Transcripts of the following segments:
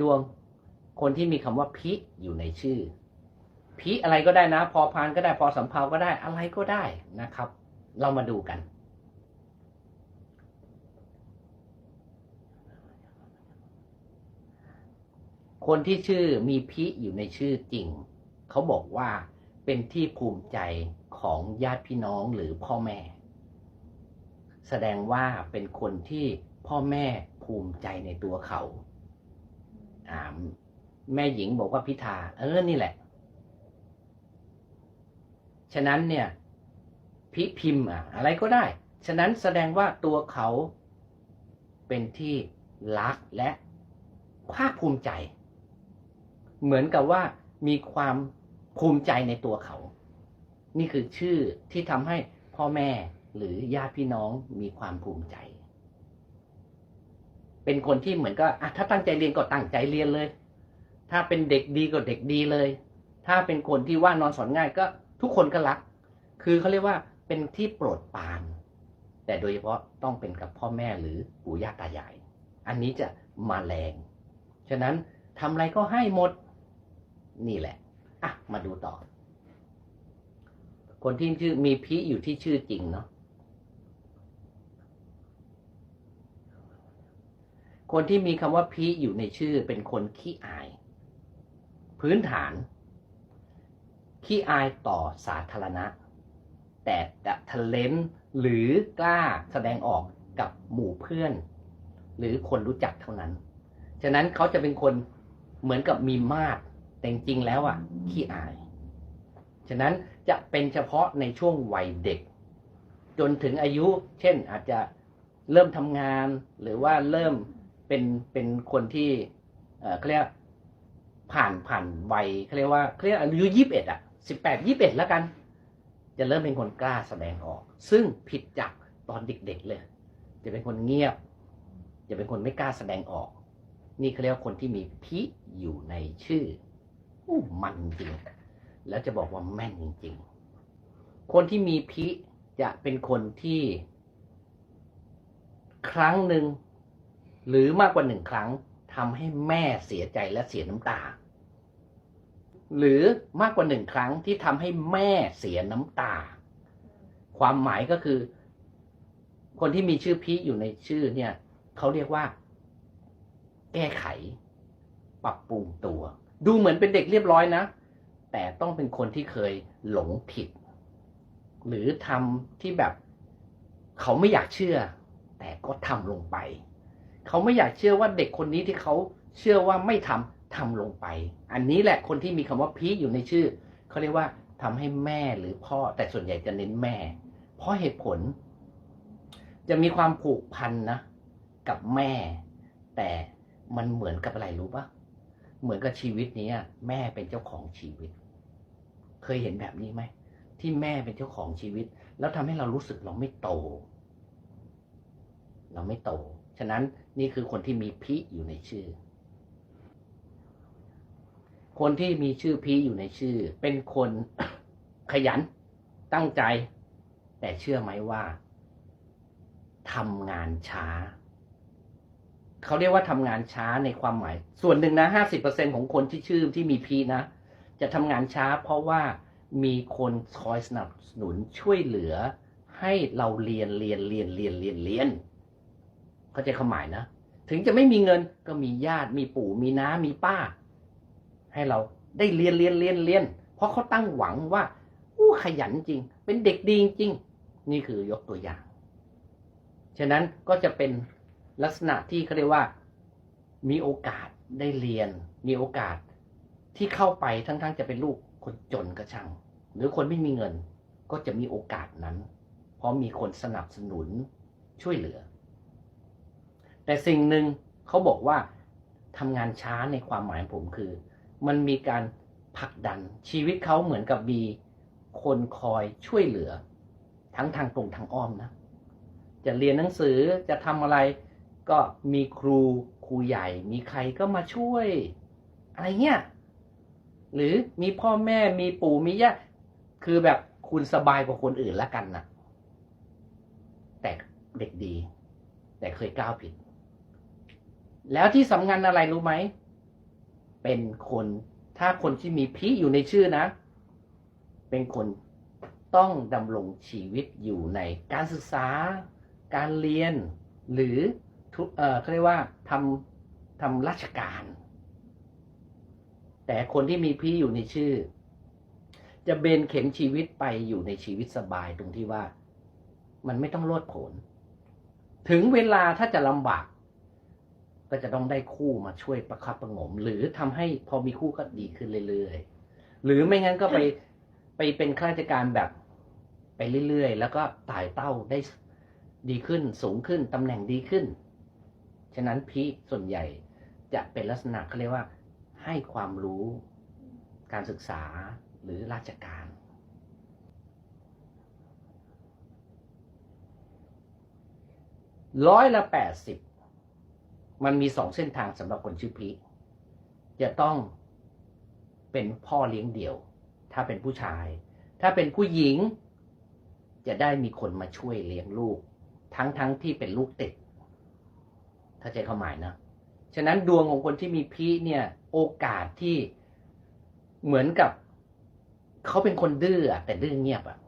ดวงคนที่มีคำว่าพิอยู่ในชื่อ พิอะไรก็ได้นะ พอพานก็ได้พอสำเพาก็ได้อะไรก็ได้นะครับ เรามาดูกัน คนที่ชื่อมีพิอยู่ในชื่อจริง เขาบอกว่าเป็นที่ภูมิใจของญาติพี่น้องหรือพ่อแม่ แสดงว่าเป็นคนที่พ่อแม่ภูมิใจในตัวเขา แม่หญิงบอกว่าพิธาเออนี่แหละ ฉะนั้นเนี่ยพิพิมพ์อะอะไรก็ได้ ฉะนั้นแสดงว่าตัวเขาเป็นที่รักและภาคภูมิใจ เหมือนกับว่ามีความภูมิใจในตัวเขา นี่คือชื่อที่ทำให้พ่อแม่หรือญาติพี่น้องมีความภูมิใจ เป็นคนที่เหมือนก็อะถ้าตั้งใจเรียนก็ตั้งใจเรียนเลย ถ้าเป็นเด็กดีก็เด็กดีเลย ถ้าเป็นคนที่ว่านอนสอนง่ายก็ทุกคนก็รัก คือเขาเรียกว่าเป็นที่โปรดปรานแต่โดยเฉพาะต้องเป็นกับพ่อแม่หรือปู่ย่าตายาย อันนี้จะมาแรง ฉะนั้นทำอะไรก็ให้หมด นี่แหละ อะ มาดูต่อ คนที่ชื่อมีพีอยู่ที่ชื่อจริงเนาะ คนที่มีคำว่าพีอยู่ในชื่อเป็นคนขี้อาย พื้นฐาน ขี้อายต่อสาธารณะ แต่จะทะเลนหรือกล้าแสดงออกกับหมู่เพื่อน หรือคนรู้จักเท่านั้น ฉะนั้นเขาจะเป็นคนเหมือนกับมีมาดแต่จริงแล้วอะขี้อาย ฉะนั้นจะเป็นเฉพาะในช่วงวัยเด็ก จนถึงอายุ เช่นอาจจะเริ่มทำงานหรือว่าเริ่ม เป็นเป็นคนที่เขาเรียกผ่านผ่านวัยเขาเรียกว่าเขาเรียกอายุยี่สิบเอ็ดอะสิบแปดยี่สิบเอ็ดแล้วกัน จะเริ่มเป็นคนกล้าแสดงออก ซึ่งผิดจากตอนเด็กๆเลย จะเป็นคนเงียบ จะเป็นคนไม่กล้าแสดงออก นี่เขาเรียกว่าคนที่มีพิอยู่ในชื่ออู้มันจริง แล้วจะบอกว่าแม่นจริงๆคนที่มีพิจะเป็นคนที่ ครั้งหนึ่ง หรือมากกว่าหนึ่งครั้งทำให้แม่เสียใจและเสียน้ำตา หรือมากกว่าหนึ่งครั้งที่ทำให้แม่เสียน้ำตา ความหมายก็คือ คนที่มีชื่อพีอยู่ในชื่อเนี่ยเขาเรียกว่า แก้ไข ปรับปรุงตัว ดูเหมือนเป็นเด็กเรียบร้อยนะ แต่ต้องเป็นคนที่เคยหลงผิด หรือทำที่แบบ เขาไม่อยากเชื่อ แต่ก็ทำลงไป เขาไม่อยากเชื่อว่าเด็กคนนี้ที่เขาเชื่อว่าไม่ทำทำลงไป อันนี้แหละคนที่มีคำว่าพีอยู่ในชื่อเขาเรียกว่าทำให้แม่หรือพ่อแต่ส่วนใหญ่จะเน้นแม่ เพราะเหตุผล จะมีความผูกพันนะกับแม่ แต่มันเหมือนกับอะไรรู้ปะเหมือนกับชีวิตนี้แม่เป็นเจ้าของชีวิต เคยเห็นแบบนี้ไหมที่แม่เป็นเจ้าของชีวิต แล้วทำให้เรารู้สึกเราไม่โต เราไม่โต ฉะนั้นนี่คือคนที่มีพิอยู่ในชื่อ คนที่มีชื่อพีอยู่ในชื่อ เป็นคนขยันตั้งใจ แต่เชื่อไหมว่าทำงานช้า เขาเรียกว่าทำงานช้าในความหมาย ส่วนหนึ่งนะห้าสิบเปอร์เซ็นของคนที่ชื่อที่มีพีนะ จะทำงานช้า เพราะว่ามีคนคอยสนับสนุนช่วยเหลือ ให้เราเรียนเรียนเรียนเรียนเรียนเรียน เข้าใจความหมายนะ ถึงจะไม่มีเงินก็มีญาติมีปู่มีน้ามีป้า ให้เราได้เรียนเรียนเรียนเรียน เพราะเขาตั้งหวังว่าอู้ขยันจริง เป็นเด็กดีจริง นี่คือยกตัวอย่าง ฉะนั้นก็จะเป็นลักษณะที่เขาเรียกว่า มีโอกาสได้เรียน มีโอกาสที่เข้าไปทั้งๆจะเป็นลูกคนจนก็ช่าง หรือคนไม่มีเงินก็จะมีโอกาสนั้น เพราะมีคนสนับสนุนช่วยเหลือ แต่สิ่งหนึ่งเขาบอกว่าทำงานช้าในความหมายผมคือ มันมีการผลักดันชีวิตเขาเหมือนกับมีคนคอยช่วยเหลือ ทั้งทางตรงทางอ้อมนะ จะเรียนหนังสือจะทำอะไรก็มีครูครูใหญ่ มีใครก็มาช่วย อะไรเงี้ยหรือมีพ่อแม่มีปู่มีย่าคือแบบคุณสบายกว่าคนอื่นละกันนะแต่เด็กดี แต่เคยก้าวผิด แล้วที่สำคัญอะไรรู้ไหม เป็นคน ถ้าคนที่มีพีอยู่ในชื่อนะ เป็นคนต้องดำรงชีวิตอยู่ในการศึกษา การเรียน หรือเออเขาเรียกว่าทำทำราชการ แต่คนที่มีพีอยู่ในชื่อ จะเบนเข็นชีวิตไปอยู่ในชีวิตสบายตรงที่ว่า มันไม่ต้องโลดโผน ถึงเวลาถ้าจะลำบาก ก็จะต้องได้คู่มาช่วยประคับประงม หรือทำให้พอมีคู่ก็ดีขึ้นเรื่อยๆ หรือไม่งั้นก็ไปไปเป็นข้าราชการแบบไปเรื่อยๆ แล้วก็ไต่เต้าได้ดีขึ้นสูงขึ้นตำแหน่งดีขึ้น ฉะนั้นพีส่วนใหญ่จะเป็นลักษณะเขาเรียกว่า ให้ความรู้การศึกษาหรือราชการ ร้อยละแปดสิบ มันมีสองเส้นทางสำหรับคนชื่อพีจะต้องเป็นพ่อเลี้ยงเดี่ยว ถ้าเป็นผู้ชาย ถ้าเป็นผู้หญิง จะได้มีคนมาช่วยเลี้ยงลูก ทั้งทั้งที่เป็นลูกติดถ้าใจควาหมายนะ ฉะนั้นดวงของคนที่มีพีเนี่ย โอกาสที่เหมือนกับเขาเป็นคนดื้อแต่ดื้อเงียบอะ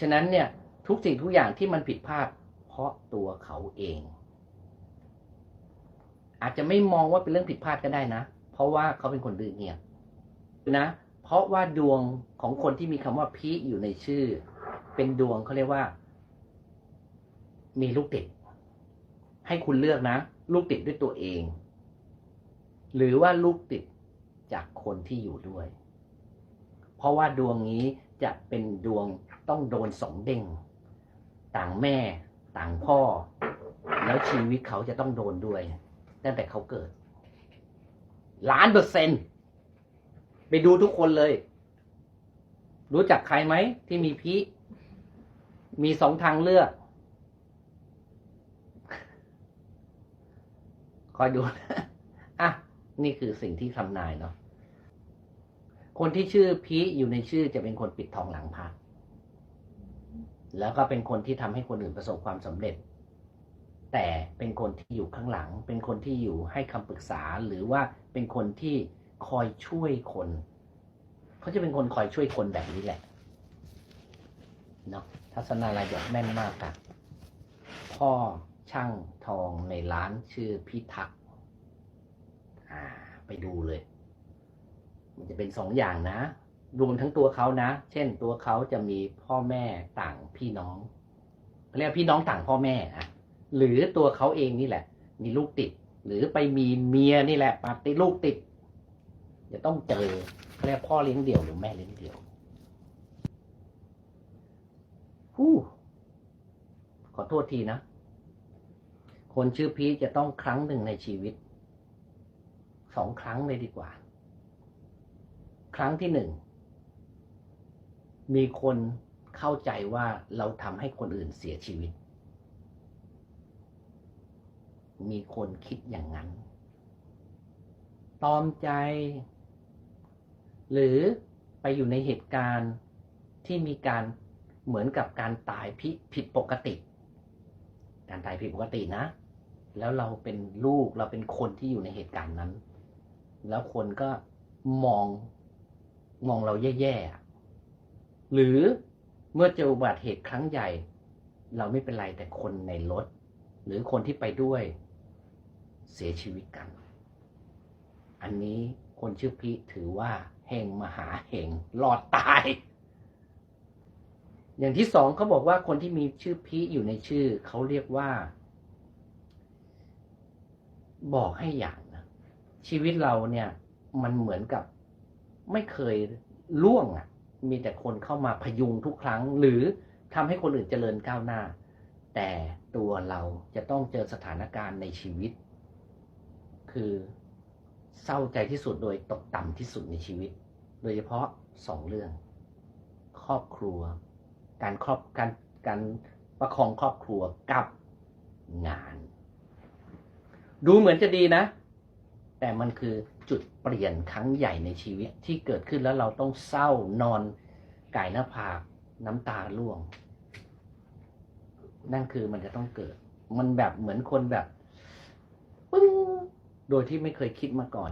ฉะนั้นเนี่ยทุกสิ่งทุกอย่างที่มันผิดพลาดเพราะตัวเขาเอง อาจจะไม่มองว่าเป็นเรื่องผิดพลาดก็ได้นะ เพราะว่าเขาเป็นคนดื้อเงียบนะ เพราะว่าดวงของคนที่มีคำว่าพีอยู่ในชื่อ เป็นดวงเขาเรียกว่า มีลูกติด ให้คุณเลือกนะ ลูกติดด้วยตัวเอง หรือว่าลูกติดจากคนที่อยู่ด้วย เพราะว่าดวงนี้จะเป็นดวงต้องโดนสองเด้ง ต่างแม่ ต่างพ่อ แล้วชีวิตเขาจะต้องโดนด้วย ตั้งแต่เขาเกิด ล้านเปอร์เซ็นต์ไปดูทุกคนเลย รู้จักใครไหมที่มีพีมีสองทางเลือก คอยดูนะอะ นี่คือสิ่งที่ทำนายเนาะคนที่ชื่อพีอยู่ในชื่อจะเป็นคนปิดทองหลังพระแล้วก็เป็นคนที่ทำให้คนอื่นประสบความสำเร็จ แต่เป็นคนที่อยู่ข้างหลัง เป็นคนที่อยู่ให้คำปรึกษาหรือว่าเป็นคนที่คอยช่วยคนเขาจะเป็นคนคอยช่วยคนแบบนี้แหละเนาะทัศนาลายแบบแม่นมากค่ะพ่อช่างทองในร้านชื่อพิทักษ์อ่า ไปดูเลย มันจะเป็นสองอย่างนะ รวมทั้งตัวเขานะ เช่นตัวเขาจะมีพ่อแม่ต่างพี่น้องเรียกพี่น้องต่างพ่อแม่อะ หรือตัวเขาเองนี่แหละ มีลูกติด หรือไปมีเมียนี่แหละปาติลูกติดจะต้องเจอเขาเรียกพ่อเลี้ยงเดี่ยวหรือแม่เลี้ยงเดี่ยวฮู้ขอโทษทีนะ คนชื่อพีจะต้องครั้งหนึ่งในชีวิต สองครั้งเลยดีกว่า ครั้งที่หนึ่ง มีคนเข้าใจว่าเราทำให้คนอื่นเสียชีวิต มีคนคิดอย่างนั้น ตอมใจ หรือไปอยู่ในเหตุการณ์ที่มีการเหมือนกับการตายพิผิดปกติ การตายผิดปกตินะ แล้วเราเป็นลูกเราเป็นคนที่อยู่ในเหตุการณ์นั้น แล้วคนก็มองมองเราแย่ๆ หรือเมื่อเจออุบัติเหตุครั้งใหญ่ เราไม่เป็นไรแต่คนในรถ หรือคนที่ไปด้วย เสียชีวิตกัน อันนี้คนชื่อพิถือว่าเฮงมหาเฮงรอดตาย อย่างที่สองเขาบอกว่าคนที่มีชื่อพิอยู่ในชื่อ เขาเรียกว่า บอกให้อย่างนะชีวิตเราเนี่ย มันเหมือนกับไม่เคยล่วงอะ มีแต่คนเข้ามาพยุงทุกครั้ง หรือทำให้คนอื่นเจริญก้าวหน้า แต่ตัวเราจะต้องเจอสถานการณ์ในชีวิต คือเศร้าใจที่สุดโดยตกต่ำที่สุดในชีวิต โดยเฉพาะสองเรื่อง ครอบครัว การครอบการการประคองครอบครัวกับงาน ดูเหมือนจะดีนะ แต่มันคือจุดเปลี่ยนครั้งใหญ่ในชีวิตที่เกิดขึ้นแล้วเราต้องเศร้านอนไก่หน้าผากน้ำตาร่วง นั่นคือมันจะต้องเกิด มันแบบเหมือนคนแบบ โดยที่ไม่เคยคิดมาก่อน